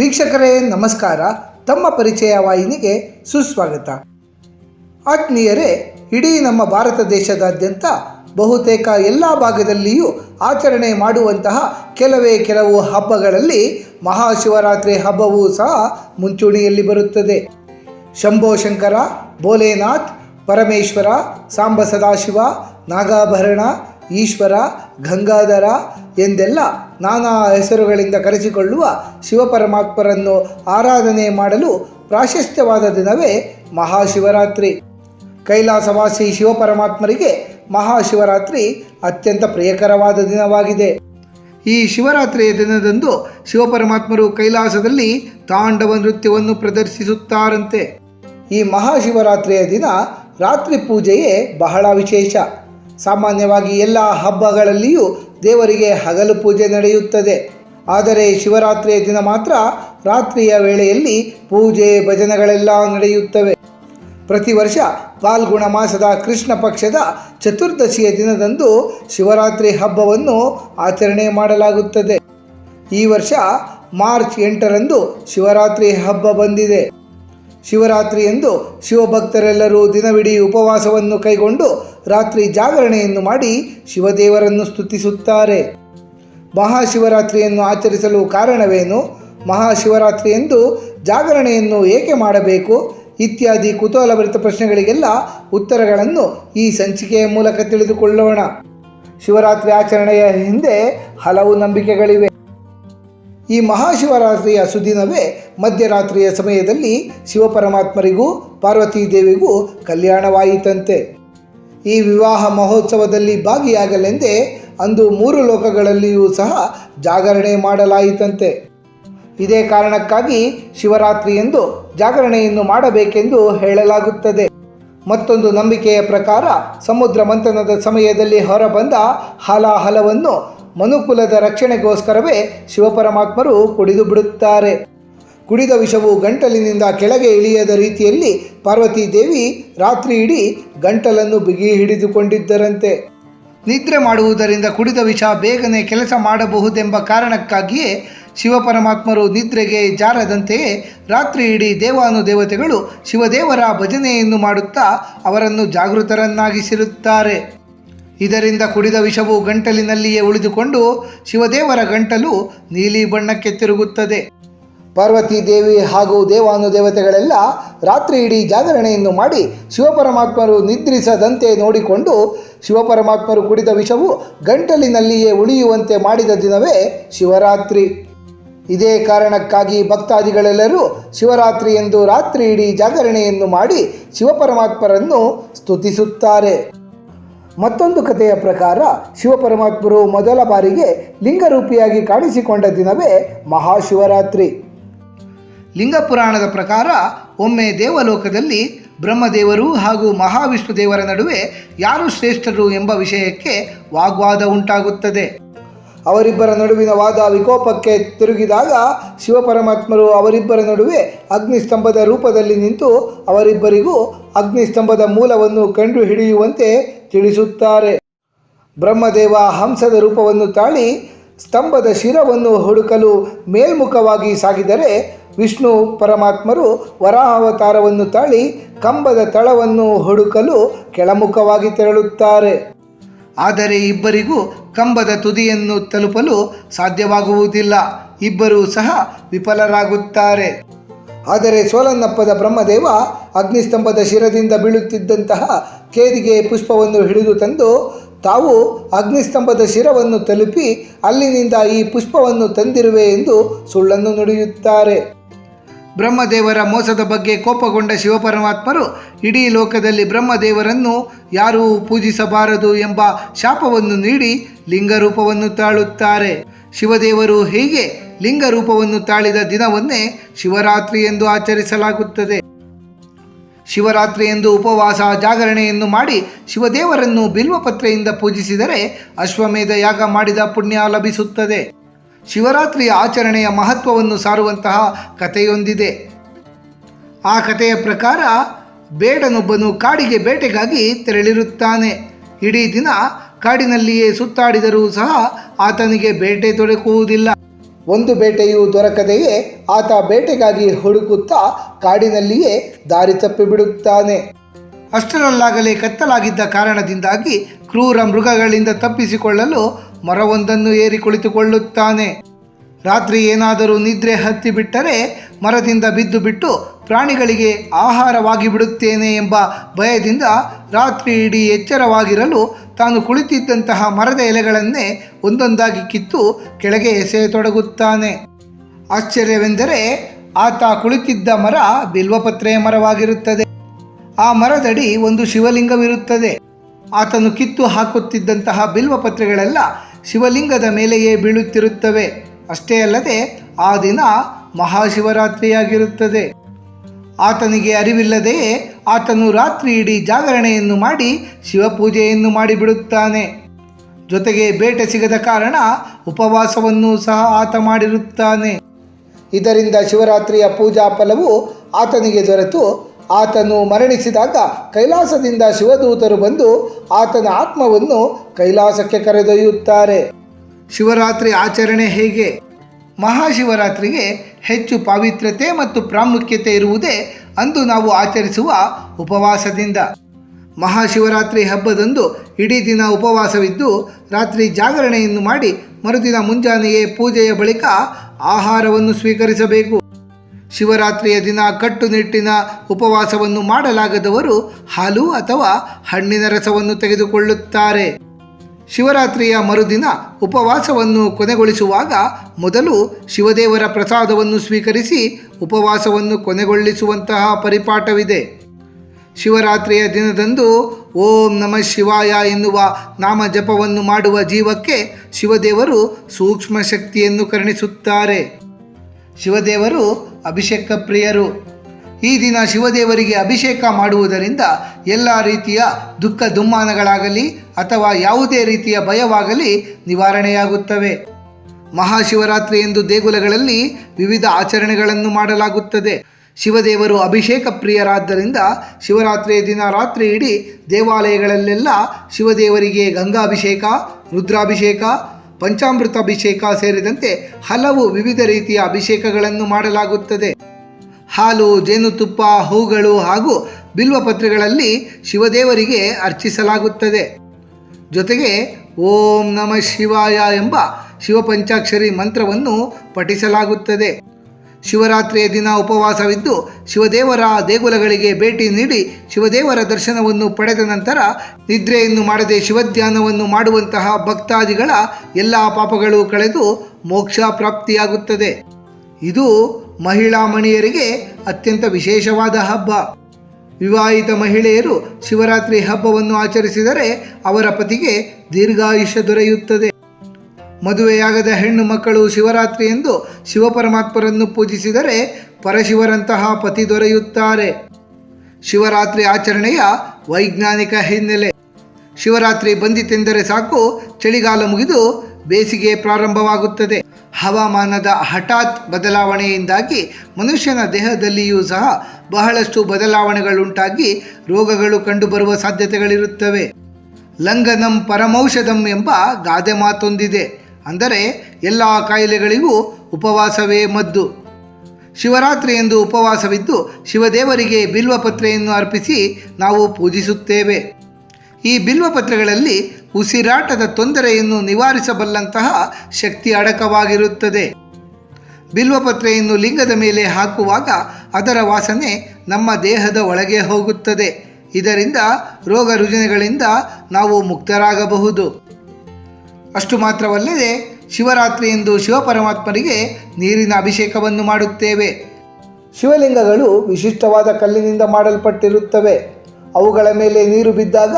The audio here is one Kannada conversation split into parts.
ವೀಕ್ಷಕರೇ, ನಮಸ್ಕಾರ. ತಮ್ಮ ಪರಿಚಯ ವಾಹಿನಿಗೆ ಸುಸ್ವಾಗತ. ಆತ್ಮೀಯರೇ, ಇಡೀ ನಮ್ಮ ಭಾರತ ದೇಶದಾದ್ಯಂತ ಬಹುತೇಕ ಎಲ್ಲ ಭಾಗದಲ್ಲಿಯೂ ಆಚರಣೆ ಮಾಡುವಂತಹ ಕೆಲವೇ ಕೆಲವು ಹಬ್ಬಗಳಲ್ಲಿ ಮಹಾಶಿವರಾತ್ರಿ ಹಬ್ಬವೂ ಸಹ ಮುಂಚೂಣಿಯಲ್ಲಿ ಬರುತ್ತದೆ. ಶಂಭೋ ಶಂಕರ, ಭೋಲೆನಾಥ್, ಪರಮೇಶ್ವರ, ಸಾಂಬ ಸದಾಶಿವ, ನಾಗಾಭರಣ ಈಶ್ವರ, ಗಂಗಾಧರ ಎಂದೆಲ್ಲ ನಾನಾ ಹೆಸರುಗಳಿಂದ ಕರೆಸಿಕೊಳ್ಳುವ ಶಿವಪರಮಾತ್ಮರನ್ನು ಆರಾಧನೆ ಮಾಡಲು ಪ್ರಾಶಸ್ತ್ಯವಾದ ದಿನವೇ ಮಹಾಶಿವರಾತ್ರಿ. ಕೈಲಾಸವಾಸಿ ಶಿವಪರಮಾತ್ಮರಿಗೆ ಮಹಾಶಿವರಾತ್ರಿ ಅತ್ಯಂತ ಪ್ರಿಯಕರವಾದ ದಿನವಾಗಿದೆ. ಈ ಶಿವರಾತ್ರಿಯ ದಿನದಂದು ಶಿವಪರಮಾತ್ಮರು ಕೈಲಾಸದಲ್ಲಿ ತಾಂಡವ ನೃತ್ಯವನ್ನು ಪ್ರದರ್ಶಿಸುತ್ತಾರಂತೆ. ಈ ಮಹಾಶಿವರಾತ್ರಿಯ ದಿನ ರಾತ್ರಿ ಪೂಜೆಯೇ ಬಹಳ ವಿಶೇಷ. ಸಾಮಾನ್ಯವಾಗಿ ಎಲ್ಲ ಹಬ್ಬಗಳಲ್ಲಿಯೂ ದೇವರಿಗೆ ಹಗಲು ಪೂಜೆ ನಡೆಯುತ್ತದೆ. ಆದರೆ ಶಿವರಾತ್ರಿಯ ದಿನ ಮಾತ್ರ ರಾತ್ರಿಯ ವೇಳೆಯಲ್ಲಿ ಪೂಜೆ ಭಜನೆಗಳೆಲ್ಲ ನಡೆಯುತ್ತವೆ. ಪ್ರತಿ ವರ್ಷ ಫಾಲ್ಗುಣ ಮಾಸದ ಕೃಷ್ಣ ಪಕ್ಷದ ಚತುರ್ದಶಿಯ ದಿನದಂದು ಶಿವರಾತ್ರಿ ಹಬ್ಬವನ್ನು ಆಚರಣೆ ಮಾಡಲಾಗುತ್ತದೆ. ಈ ವರ್ಷ ಮಾರ್ಚ್ ಎಂಟರಂದು ಶಿವರಾತ್ರಿ ಹಬ್ಬ ಬಂದಿದೆ. ಶಿವರಾತ್ರಿಯಂದು ಶಿವಭಕ್ತರೆಲ್ಲರೂ ದಿನವಿಡೀ ಉಪವಾಸವನ್ನು ಕೈಗೊಂಡು ರಾತ್ರಿ ಜಾಗರಣೆಯನ್ನು ಮಾಡಿ ಶಿವದೇವರನ್ನು ಸ್ತುತಿಸುತ್ತಾರೆ. ಮಹಾಶಿವರಾತ್ರಿಯನ್ನು ಆಚರಿಸಲು ಕಾರಣವೇನು? ಮಹಾಶಿವರಾತ್ರಿಯಂದು ಜಾಗರಣೆಯನ್ನು ಏಕೆ ಮಾಡಬೇಕು? ಇತ್ಯಾದಿ ಕುತೂಹಲಭರಿತ ಪ್ರಶ್ನೆಗಳಿಗೆಲ್ಲ ಉತ್ತರಗಳನ್ನು ಈ ಸಂಚಿಕೆಯ ಮೂಲಕ ತಿಳಿದುಕೊಳ್ಳೋಣ. ಶಿವರಾತ್ರಿ ಆಚರಣೆಯ ಹಿಂದೆ ಹಲವು ನಂಬಿಕೆಗಳಿವೆ. ಈ ಮಹಾಶಿವರಾತ್ರಿಯ ಸುದಿನವೇ ಮಧ್ಯರಾತ್ರಿಯ ಸಮಯದಲ್ಲಿ ಶಿವಪರಮಾತ್ಮರಿಗೂ, ಪಾರ್ವತೀ ದೇವಿಗೂ ಕಲ್ಯಾಣವಾಯಿತಂತೆ. ಈ ವಿವಾಹ ಮಹೋತ್ಸವದಲ್ಲಿ ಭಾಗಿಯಾಗಲೆಂದೇ ಅಂದು ಮೂರು ಲೋಕಗಳಲ್ಲಿಯೂ ಸಹ ಜಾಗರಣೆ ಮಾಡಲಾಯಿತಂತೆ. ಇದೇ ಕಾರಣಕ್ಕಾಗಿ ಶಿವರಾತ್ರಿ ಎಂದು ಜಾಗರಣೆಯನ್ನು ಮಾಡಬೇಕೆಂದು ಹೇಳಲಾಗುತ್ತದೆ. ಮತ್ತೊಂದು ನಂಬಿಕೆಯ ಪ್ರಕಾರ ಸಮುದ್ರ ಮಂಥನದ ಸಮಯದಲ್ಲಿ ಹೊರಬಂದ ಹಲಾಹಲವನ್ನು ಮನುಕುಲದ ರಕ್ಷಣೆಗೋಸ್ಕರವೇ ಶಿವಪರಮಾತ್ಮರು ಕುಡಿದು ಬಿಡುತ್ತಾರೆ. ಕುಡಿದ ವಿಷವು ಗಂಟಲಿನಿಂದ ಕೆಳಗೆ ಇಳಿಯದ ರೀತಿಯಲ್ಲಿ ಪಾರ್ವತಿ ದೇವಿ ರಾತ್ರಿ ಇಡೀ ಗಂಟಲನ್ನು ಬಿಗಿ ಹಿಡಿದುಕೊಂಡಿದ್ದರಂತೆ ನಿದ್ರೆ ಮಾಡುವುದರಿಂದ ಕುಡಿದ ವಿಷ ಬೇಗನೆ ಕೆಲಸ ಮಾಡಬಹುದೆಂಬ ಕಾರಣಕ್ಕಾಗಿಯೇ ಶಿವಪರಮಾತ್ಮರು ನಿದ್ರೆಗೆ ಜಾರದಂತೆಯೇ ರಾತ್ರಿ ಇಡೀ ದೇವಾನುದೇವತೆಗಳು ಶಿವದೇವರ ಭಜನೆಯನ್ನು ಮಾಡುತ್ತಾ ಅವರನ್ನು ಜಾಗೃತರನ್ನಾಗಿಸಿರುತ್ತಾರೆ. ಇದರಿಂದ ಕುಡಿದ ವಿಷವು ಗಂಟಲಿನಲ್ಲಿಯೇ ಉಳಿದುಕೊಂಡು ಶಿವದೇವರ ಗಂಟಲು ನೀಲಿ ಬಣ್ಣಕ್ಕೆ ತಿರುಗುತ್ತದೆ. ಪಾರ್ವತಿ ದೇವಿ ಹಾಗೂ ದೇವಾನುದೇವತೆಗಳೆಲ್ಲ ರಾತ್ರಿ ಇಡೀ ಜಾಗರಣೆಯನ್ನು ಮಾಡಿ ಶಿವಪರಮಾತ್ಮರು ನಿದ್ರಿಸದಂತೆ ನೋಡಿಕೊಂಡು ಶಿವಪರಮಾತ್ಮರು ಕುಡಿದ ವಿಷವು ಗಂಟಲಿನಲ್ಲಿಯೇ ಉಳಿಯುವಂತೆ ಮಾಡಿದ ದಿನವೇ ಶಿವರಾತ್ರಿ. ಇದೇ ಕಾರಣಕ್ಕಾಗಿ ಭಕ್ತಾದಿಗಳೆಲ್ಲರೂ ಶಿವರಾತ್ರಿ ಎಂದು ರಾತ್ರಿ ಇಡೀ ಜಾಗರಣೆಯನ್ನು ಮಾಡಿ ಶಿವಪರಮಾತ್ಮರನ್ನು ಸ್ತುತಿಸುತ್ತಾರೆ. ಮತ್ತೊಂದು ಕಥೆಯ ಪ್ರಕಾರ ಶಿವಪರಮಾತ್ಮರು ಮೊದಲ ಬಾರಿಗೆ ಲಿಂಗರೂಪಿಯಾಗಿ ಕಾಣಿಸಿಕೊಂಡ ದಿನವೇ ಮಹಾಶಿವರಾತ್ರಿ. ಲಿಂಗ ಪುರಾಣದ ಪ್ರಕಾರ ಒಮ್ಮೆ ದೇವಲೋಕದಲ್ಲಿ ಬ್ರಹ್ಮದೇವರು ಹಾಗೂ ಮಹಾವಿಷ್ಣು ದೇವರ ನಡುವೆ ಯಾರು ಶ್ರೇಷ್ಠರು ಎಂಬ ವಿಷಯಕ್ಕೆ ವಾಗ್ವಾದ ಉಂಟಾಗುತ್ತದೆ. ಅವರಿಬ್ಬರ ನಡುವಿನ ವಾದ ವಿಕೋಪಕ್ಕೆ ತಿರುಗಿದಾಗ ಶಿವಪರಮಾತ್ಮರು ಅವರಿಬ್ಬರ ನಡುವೆ ಅಗ್ನಿಸ್ತಂಭದ ರೂಪದಲ್ಲಿ ನಿಂತು ಅವರಿಬ್ಬರಿಗೂ ಅಗ್ನಿಸ್ತಂಭದ ಮೂಲವನ್ನು ಕಂಡುಹಿಡಿಯುವಂತೆ ತಿಳಿಸುತ್ತಾರೆ. ಬ್ರಹ್ಮದೇವ ಹಂಸದ ರೂಪವನ್ನು ತಾಳಿ ಸ್ತಂಭದ ಶಿರವನ್ನು ಹುಡುಕಲು ಮೇಲ್ಮುಖವಾಗಿ ಸಾಗಿದರೆ ವಿಷ್ಣು ಪರಮಾತ್ಮರು ವರಾಹಾವತಾರವನ್ನು ತಾಳಿ ಕಂಬದ ತಳವನ್ನು ಹುಡುಕಲು ಕೆಳಮುಖವಾಗಿ ತೆರಳುತ್ತಾರೆ. ಆದರೆ ಇಬ್ಬರಿಗೂ ಕಂಬದ ತುದಿಯನ್ನು ತಲುಪಲು ಸಾಧ್ಯವಾಗುವುದಿಲ್ಲ. ಇಬ್ಬರೂ ಸಹ ವಿಫಲರಾಗುತ್ತಾರೆ. ಆದರೆ ಸೋಲನ್ನಪ್ಪದ ಬ್ರಹ್ಮದೇವ ಅಗ್ನಿಸ್ತಂಭದ ಶಿರದಿಂದ ಬೀಳುತ್ತಿದ್ದಂತಹ ಕೇದಿಗೆ ಪುಷ್ಪವನ್ನು ಹಿಡಿದು ತಂದು ತಾವು ಅಗ್ನಿಸ್ತಂಭದ ಶಿರವನ್ನು ತಲುಪಿ ಅಲ್ಲಿನಿಂದ ಈ ಪುಷ್ಪವನ್ನು ತಂದಿರುವೆ ಎಂದು ಸುಳ್ಳನ್ನು ನುಡಿಯುತ್ತಾರೆ. ಬ್ರಹ್ಮದೇವರ ಮೋಸದ ಬಗ್ಗೆ ಕೋಪಗೊಂಡ ಶಿವಪರಮಾತ್ಮರು ಇಡೀ ಲೋಕದಲ್ಲಿ ಬ್ರಹ್ಮದೇವರನ್ನು ಯಾರೂ ಪೂಜಿಸಬಾರದು ಎಂಬ ಶಾಪವನ್ನು ನೀಡಿ ಲಿಂಗರೂಪವನ್ನು ತಾಳುತ್ತಾರೆ. ಶಿವದೇವರು ಹೀಗೆ ಲಿಂಗರೂಪವನ್ನು ತಾಳಿದ ದಿನವನ್ನೇ ಶಿವರಾತ್ರಿ ಎಂದು ಆಚರಿಸಲಾಗುತ್ತದೆ. ಶಿವರಾತ್ರಿ ಎಂದು ಉಪವಾಸ ಜಾಗರಣೆಯನ್ನು ಮಾಡಿ ಶಿವದೇವರನ್ನು ಬಿಲ್ವಪತ್ರೆಯಿಂದ ಪೂಜಿಸಿದರೆ ಅಶ್ವಮೇಧ ಯಾಗ ಮಾಡಿದ ಪುಣ್ಯ ಲಭಿಸುತ್ತದೆ. ಶಿವರಾತ್ರಿಯ ಆಚರಣೆಯ ಮಹತ್ವವನ್ನು ಸಾರುವಂತಹ ಕಥೆಯೊಂದಿದೆ. ಆ ಕಥೆಯ ಪ್ರಕಾರ ಬೇಡನೊಬ್ಬನು ಕಾಡಿಗೆ ಬೇಟೆಗಾಗಿ ತೆರಳಿರುತ್ತಾನೆ. ಇಡೀ ದಿನ ಕಾಡಿನಲ್ಲಿಯೇ ಸುತ್ತಾಡಿದರೂ ಸಹ ಆತನಿಗೆ ಬೇಟೆ ದೊರಕುವುದಿಲ್ಲ. ಒಂದು ಬೇಟೆಯೂ ದೊರಕದೆಯೇ, ಆತ ಬೇಟೆಗಾಗಿ ಹುಡುಕುತ್ತಾ ಕಾಡಿನಲ್ಲಿಯೇ ದಾರಿ ತಪ್ಪಿಬಿಡುತ್ತಾನೆ ಅಷ್ಟರಲ್ಲಾಗಲೇ ಕತ್ತಲಾಗಿದ್ದ ಕಾರಣದಿಂದಾಗಿ ಕ್ರೂರ ಮೃಗಗಳಿಂದ ತಪ್ಪಿಸಿಕೊಳ್ಳಲು ಮರವೊಂದನ್ನು ಏರಿ ಕುಳಿತುಕೊಳ್ಳುತ್ತಾನೆ. ರಾತ್ರಿ ಏನಾದರೂ ನಿದ್ರೆ ಹತ್ತಿ ಬಿಟ್ಟರೆ ಮರದಿಂದ ಬಿದ್ದು ಬಿಟ್ಟು ಪ್ರಾಣಿಗಳಿಗೆ ಆಹಾರವಾಗಿ ಬಿಡುತ್ತೇನೆ ಎಂಬ ಭಯದಿಂದ ರಾತ್ರಿ ಇಡೀ ಎಚ್ಚರವಾಗಿರಲು ತಾನು ಕುಳಿತಿದ್ದಂತಹ ಮರದ ಎಲೆಗಳನ್ನೇ ಒಂದೊಂದಾಗಿ ಕಿತ್ತು ಕೆಳಗೆ ಎಸೆಯತೊಡಗುತ್ತಾನೆ. ಆಶ್ಚರ್ಯವೆಂದರೆ ಆತ ಕುಳಿತಿದ್ದ ಮರ ಬಿಲ್ವಪತ್ರೆಯ ಮರವಾಗಿರುತ್ತದೆ. ಆ ಮರದಡಿ ಒಂದು ಶಿವಲಿಂಗವಿರುತ್ತದೆ. ಆತನು ಕಿತ್ತು ಹಾಕುತ್ತಿದ್ದಂತಹ ಬಿಲ್ವಪತ್ರೆಗಳೆಲ್ಲ ಶಿವಲಿಂಗದ ಮೇಲೆಯೇ ಬೀಳುತ್ತಿರುತ್ತವೆ. ಅಷ್ಟೇ ಅಲ್ಲದೆ ಆ ದಿನ ಮಹಾಶಿವರಾತ್ರಿಯಾಗಿರುತ್ತದೆ. ಆತನಿಗೆ ಅರಿವಿಲ್ಲದೆಯೇ ಆತನು ರಾತ್ರಿ ಇಡೀ ಜಾಗರಣೆಯನ್ನು ಮಾಡಿ ಶಿವಪೂಜೆಯನ್ನು ಮಾಡಿಬಿಡುತ್ತಾನೆ. ಜೊತೆಗೆ ಬೇಟೆ ಸಿಗದ ಕಾರಣ ಉಪವಾಸವನ್ನು ಸಹ ಆತ ಮಾಡಿರುತ್ತಾನೆ. ಇದರಿಂದ ಶಿವರಾತ್ರಿಯ ಪೂಜಾ ಫಲವು ಆತನಿಗೆ ದೊರೆತು. ಆತನು ಮರಣಿಸಿದಾಗ ಕೈಲಾಸದಿಂದ ಶಿವದೂತರು ಬಂದು ಆತನ ಆತ್ಮವನ್ನು ಕೈಲಾಸಕ್ಕೆ ಕರೆದೊಯ್ಯುತ್ತಾರೆ. ಶಿವರಾತ್ರಿ ಆಚರಣೆ ಹೇಗೆ? ಮಹಾಶಿವರಾತ್ರಿಗೆ ಹೆಚ್ಚು ಪಾವಿತ್ರ್ಯತೆ ಮತ್ತು ಪ್ರಾಮುಖ್ಯತೆ ಇರುವುದೇ ಅಂದು ನಾವು ಆಚರಿಸುವ ಉಪವಾಸದಿಂದ. ಮಹಾಶಿವರಾತ್ರಿ ಹಬ್ಬದಂದು ಇಡೀ ದಿನ ಉಪವಾಸವಿದ್ದು ರಾತ್ರಿ ಜಾಗರಣೆಯನ್ನು ಮಾಡಿ ಮರುದಿನ ಮುಂಜಾನೆಯೇ ಪೂಜೆಯ ಬಳಿಕ ಆಹಾರವನ್ನು ಸ್ವೀಕರಿಸಬೇಕು. ಶಿವರಾತ್ರಿಯ ದಿನ ಕಟ್ಟುನಿಟ್ಟಿನ ಉಪವಾಸವನ್ನು ಮಾಡಲಾಗದವರು ಹಾಲು ಅಥವಾ ಹಣ್ಣಿನ ರಸವನ್ನು ತೆಗೆದುಕೊಳ್ಳುತ್ತಾರೆ. ಶಿವರಾತ್ರಿಯ ಮರುದಿನ ಉಪವಾಸವನ್ನು ಕೊನೆಗೊಳಿಸುವಾಗ ಮೊದಲು ಶಿವದೇವರ ಪ್ರಸಾದವನ್ನು ಸ್ವೀಕರಿಸಿ ಉಪವಾಸವನ್ನು ಕೊನೆಗೊಳಿಸುವಂತಹ ಪರಿಪಾಠವಿದೆ. ಶಿವರಾತ್ರಿಯ ದಿನದಂದು ಓಂ ನಮಃ ಶಿವಾಯ ಎನ್ನುವ ನಾಮ ಜಪವನ್ನು ಮಾಡುವ ಜೀವಕ್ಕೆ ಶಿವದೇವರು ಸೂಕ್ಷ್ಮ ಶಕ್ತಿಯನ್ನು ಕರುಣಿಸುತ್ತಾರೆ. ಶಿವದೇವರು ಅಭಿಷೇಕ ಪ್ರಿಯರು. ಈ ದಿನ ಶಿವದೇವರಿಗೆ ಅಭಿಷೇಕ ಮಾಡುವುದರಿಂದ ಎಲ್ಲ ರೀತಿಯ ದುಃಖ ದುಮ್ಮಾನಗಳಾಗಲಿ ಅಥವಾ ಯಾವುದೇ ರೀತಿಯ ಭಯವಾಗಲಿ ನಿವಾರಣೆಯಾಗುತ್ತವೆ. ಮಹಾಶಿವರಾತ್ರಿ ಎಂದು ದೇಗುಲಗಳಲ್ಲಿ ವಿವಿಧ ಆಚರಣೆಗಳನ್ನು ಮಾಡಲಾಗುತ್ತದೆ. ಶಿವದೇವರು ಅಭಿಷೇಕ ಪ್ರಿಯರಾದ್ದರಿಂದ ಶಿವರಾತ್ರಿಯ ದಿನ ರಾತ್ರಿ ಇಡೀ ದೇವಾಲಯಗಳಲ್ಲೆಲ್ಲ ಶಿವದೇವರಿಗೆ ಗಂಗಾಭಿಷೇಕ, ರುದ್ರಾಭಿಷೇಕ ಪಂಚಾಮೃತ ಅಭಿಷೇಕ ಸೇರಿದಂತೆ ಹಲವು ವಿವಿಧ ರೀತಿಯ ಅಭಿಷೇಕಗಳನ್ನು ಮಾಡಲಾಗುತ್ತದೆ. ಹಾಲು, ಜೇನುತುಪ್ಪ, ಹೂಗಳು ಹಾಗೂ ಬಿಲ್ವಪತ್ರೆಗಳಲ್ಲಿ ಶಿವದೇವರಿಗೆ ಅರ್ಚಿಸಲಾಗುತ್ತದೆ. ಜೊತೆಗೆ ಓಂ ನಮಃ ಶಿವಾಯ ಎಂಬ ಶಿವಪಂಚಾಕ್ಷರಿ ಮಂತ್ರವನ್ನು ಪಠಿಸಲಾಗುತ್ತದೆ. ಶಿವರಾತ್ರಿಯ ದಿನ ಉಪವಾಸವಿದ್ದು ಶಿವದೇವರ ದೇಗುಲಗಳಿಗೆ ಭೇಟಿ ನೀಡಿ ಶಿವದೇವರ ದರ್ಶನವನ್ನು ಪಡೆದ ನಂತರ ನಿದ್ರೆಯನ್ನು ಮಾಡದೆ ಶಿವಧ್ಯಾನವನ್ನು ಮಾಡುವಂತಹ ಭಕ್ತಾದಿಗಳ ಎಲ್ಲ ಪಾಪಗಳು ಕಳೆದು ಮೋಕ್ಷ ಪ್ರಾಪ್ತಿಯಾಗುತ್ತದೆ. ಇದು ಮಹಿಳಾ ಮಣಿಯರಿಗೆ ಅತ್ಯಂತ ವಿಶೇಷವಾದ ಹಬ್ಬ. ವಿವಾಹಿತ ಮಹಿಳೆಯರು ಶಿವರಾತ್ರಿ ಹಬ್ಬವನ್ನು ಆಚರಿಸಿದರೆ ಅವರ ಪತಿಗೆ ದೀರ್ಘಾಯುಷ್ಯ ದೊರೆಯುತ್ತದೆ. ಮದುವೆಯಾಗದ ಹೆಣ್ಣು ಮಕ್ಕಳು ಶಿವರಾತ್ರಿ ಎಂದು ಶಿವಪರಮಾತ್ಮರನ್ನು ಪೂಜಿಸಿದರೆ ಪರಶಿವರಂತಹ ಪತಿ ದೊರೆಯುತ್ತಾರೆ. ಶಿವರಾತ್ರಿ ಆಚರಣೆಯ ವೈಜ್ಞಾನಿಕ ಹಿನ್ನೆಲೆ. ಶಿವರಾತ್ರಿ ಬಂದಿತೆಂದರೆ ಸಾಕು, ಚಳಿಗಾಲ ಮುಗಿದು ಬೇಸಿಗೆ ಪ್ರಾರಂಭವಾಗುತ್ತದೆ. ಹವಾಮಾನದ ಹಠಾತ್ ಬದಲಾವಣೆಯಿಂದಾಗಿ ಮನುಷ್ಯನ ದೇಹದಲ್ಲಿಯೂ ಸಹ ಬಹಳಷ್ಟು ಬದಲಾವಣೆಗಳುಂಟಾಗಿ ರೋಗಗಳು ಕಂಡುಬರುವ ಸಾಧ್ಯತೆಗಳಿರುತ್ತವೆ. ಲಂಗನಂ ಪರಮೌಷಧಂ ಎಂಬ ಗಾದೆ ಮಾತೊಂದಿದೆ. ಅಂದರೆ ಎಲ್ಲ ಕಾಯಿಲೆಗಳಿಗೂ ಉಪವಾಸವೇ ಮದ್ದು. ಶಿವರಾತ್ರಿ ಎಂದು ಉಪವಾಸವಿದ್ದು ಶಿವದೇವರಿಗೆ ಬಿಲ್ವಪತ್ರೆಯನ್ನು ಅರ್ಪಿಸಿ ನಾವು ಪೂಜಿಸುತ್ತೇವೆ. ಈ ಬಿಲ್ವಪತ್ರೆಗಳಲ್ಲಿ ಉಸಿರಾಟದ ತೊಂದರೆಯನ್ನು ನಿವಾರಿಸಬಲ್ಲಂತಹ ಶಕ್ತಿ ಅಡಕವಾಗಿರುತ್ತದೆ. ಬಿಲ್ವಪತ್ರೆಯನ್ನು ಲಿಂಗದ ಮೇಲೆ ಹಾಕುವಾಗ ಅದರ ವಾಸನೆ ನಮ್ಮ ದೇಹದ ಒಳಗೆ ಹೋಗುತ್ತದೆ. ಇದರಿಂದ ರೋಗ ರುಜಿನಗಳಿಂದ ನಾವು ಮುಕ್ತರಾಗಬಹುದು. ಅಷ್ಟು ಮಾತ್ರವಲ್ಲದೆ ಶಿವರಾತ್ರಿಯಂದು ಶಿವಪರಮಾತ್ಮರಿಗೆ ನೀರಿನ ಅಭಿಷೇಕವನ್ನು ಮಾಡುತ್ತೇವೆ. ಶಿವಲಿಂಗಗಳು ವಿಶಿಷ್ಟವಾದ ಕಲ್ಲಿನಿಂದ ಮಾಡಲ್ಪಟ್ಟಿರುತ್ತವೆ. ಅವುಗಳ ಮೇಲೆ ನೀರು ಬಿದ್ದಾಗ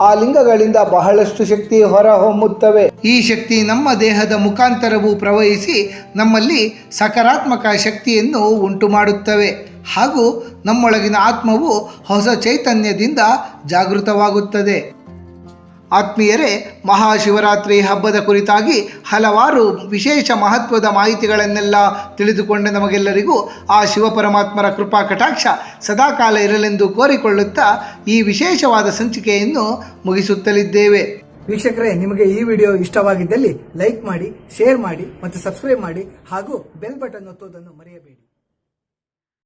ಆ ಲಿಂಗಗಳಿಂದ ಬಹಳಷ್ಟು ಶಕ್ತಿ ಹೊರಹೊಮ್ಮುತ್ತವೆ. ಈ ಶಕ್ತಿ ನಮ್ಮ ದೇಹದ ಮುಖಾಂತರವೂ ಪ್ರವಹಿಸಿ ನಮ್ಮಲ್ಲಿ ಸಕಾರಾತ್ಮಕ ಶಕ್ತಿಯನ್ನು ಉಂಟು ಮಾಡುತ್ತವೆ ಹಾಗೂ ನಮ್ಮೊಳಗಿನ ಆತ್ಮವು ಹೊಸ ಚೈತನ್ಯದಿಂದ ಜಾಗೃತವಾಗುತ್ತದೆ. ಆತ್ಮೀಯರೇ, ಮಹಾಶಿವರಾತ್ರಿ ಹಬ್ಬದ ಕುರಿತಾಗಿ ಹಲವಾರು ವಿಶೇಷ ಮಹತ್ವದ ಮಾಹಿತಿಗಳನ್ನೆಲ್ಲ ತಿಳಿದುಕೊಂಡ ನಮಗೆಲ್ಲರಿಗೂ ಆ ಶಿವಪರಮಾತ್ಮರ ಕೃಪಾ ಕಟಾಕ್ಷ ಸದಾಕಾಲ ಇರಲೆಂದು ಕೋರಿಕೊಳ್ಳುತ್ತಾ ಈ ವಿಶೇಷವಾದ ಸಂಚಿಕೆಯನ್ನು ಮುಗಿಸುತ್ತಲಿದ್ದೇವೆ. ವೀಕ್ಷಕರೇ, ನಿಮಗೆ ಈ ವಿಡಿಯೋ ಇಷ್ಟವಾಗಿದ್ದಲ್ಲಿ ಲೈಕ್ ಮಾಡಿ, ಶೇರ್ ಮಾಡಿ ಮತ್ತು ಸಬ್ಸ್ಕ್ರೈಬ್ ಮಾಡಿ ಹಾಗೂ ಬೆಲ್ ಬಟನ್ ಒತ್ತುವುದನ್ನು ಮರೆಯಬೇಡಿ.